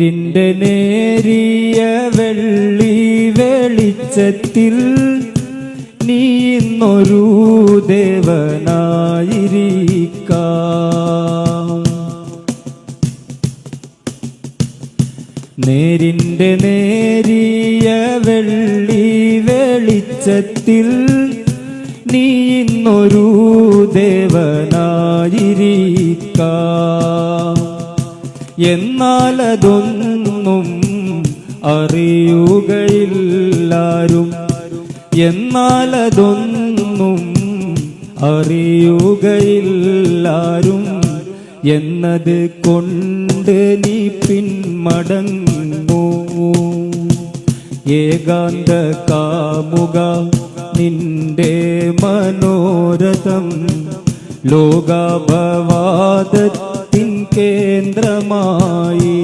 ിന്റെ നേരിയ വെള്ളി വെളിച്ചത്തിൽ നീ ഇന്നൊരു ദേവനായിരിക്കാം. നേരിന്റെ നേരിയ വെള്ളി വെളിച്ചത്തിൽ നീ ഇന്നൊരു ദേവനായിരിക്കാം. എന്നാലതൊന്നും അറിയുകയില്ലാരും. എന്നാലതൊന്നും അറിയുകയില്ലാരും. എന്നത് കൊണ്ട് നീ പിന്മടങ്ങൂ ഏകാന്ത കാമുക നിന്റെ മനോരഥം ലോകാപവാദത്തിൻ കേന്ദ്രമായി